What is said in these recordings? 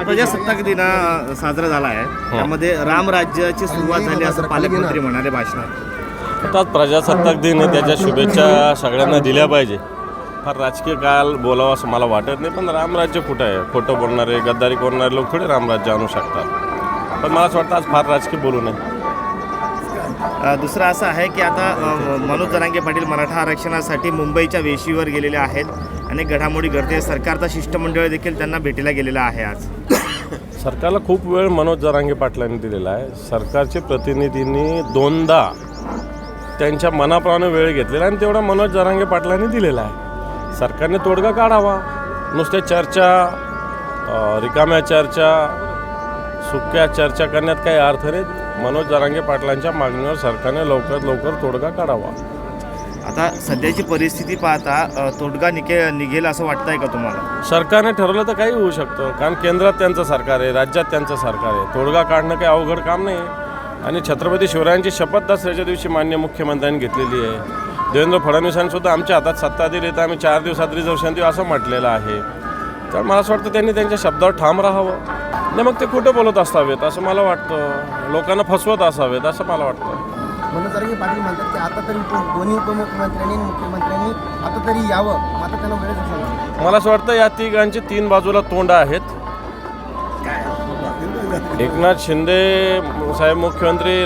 प्रजासत्ताक दिन अ, साजरा झाला आहे त्यामध्ये रामराज्याची सुरुवात झाली असं पालकमंत्री म्हणाले भाषणात. आता प्रजासत्ताक दिन आहे त्याच्या शुभेच्छा सगळ्यांना दिल्या पाहिजे. फार राजकीय काल बोलावं असं मला वाटत नाही पण रामराज्य कुठं आहे? खोटं बोलणारे गद्दारी करणारे लोक थोडे रामराज्य आणू शकतात. पण मला असं वाटतं आज फार राजकीय बोलू नये. दुसरं असं आहे की आता मनोज जरांगे पाटील मराठा आरक्षणासाठी मुंबईच्या वेशीवर गेलेले आहेत अनेक घडामोडी घडते. सरकारचा शिष्टमंडळ देखील त्यांना भेटीला गेलेला आहे आज. सरकारला खूप वेळ मनोज जरांगे पाटलांनी दिलेला आहे. सरकारचे प्रतिनिधींनी दोनदा त्यांच्या मनाप्रमाणे वेळ घेतलेला आणि तेवढा मनोज जरांगे पाटलांनी दिलेला आहे. सरकारने तोडगा काढावा. नुसत्या चर्चा रिकाम्या चर्चा सुक्या चर्चा करण्यात काही अर्थ नाही मनोज जरांगे पाटलांच्या मागणीवर सरकारने लवकरात लवकर तोडगा काढावा. आता सध्याची परिस्थिती पाहता तोडगा निघे निघेल असं वाटतंय का तुम्हाला? सरकारने ठरवलं तर काही होऊ शकतं कारण केंद्रात त्यांचं सरकार आहे राज्यात त्यांचं सरकार आहे. तोडगा काढणं काही अवघड काम नाही आणि छत्रपती शिवरायांची शपथ दसऱ्याच्या दिवशी मान्य मुख्यमंत्र्यांनी घेतलेली आहे. देवेंद्र फडणवीसांनी सुद्धा आमच्या हातात सत्ता दिली तर आम्ही चार दिवसात रिझर्वेशन देऊ असं म्हटलेलं आहे. तर मला असं वाटतं त्यांनी त्यांच्या शब्दावर ठाम राहावं. नाही मग ते कुठं बोलत असावेत? असं मला वाटतं. लोकांना फसवत असावेत असं मला वाटतं. पाटील म्हणतात की आता तरी दोन्ही उपमुख्यमंत्र्यांनी मुख्यमंत्र्यांनी आता तरी यावं आता त्यांना वेळच मला असं वाटतं या तिघांची तीन बाजूला तोंड आहेत. एकनाथ शिंदे साहेब मुख्यमंत्री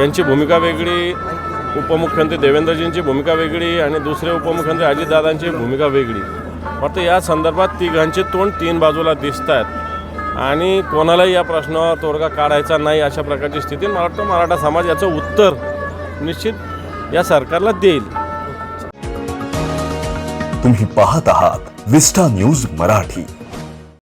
यांची भूमिका वेगळी उपमुख्यमंत्री देवेंद्रजींची भूमिका वेगळी आणि दुसरे उपमुख्यमंत्री अजितदादांची भूमिका वेगळी. वाटतं या संदर्भात तिघांचे तोंड तीन बाजूला दिसत आहेत आणि कोणालाही या प्रश्नावर तोडगा काढायचा नाही अशा प्रकारची स्थिती मला वाटतं मराठा समाज याचं उत्तर निश्चित या सरकारला देईल. तुम्ही पाहत आहात विस्टा न्यूज मराठी.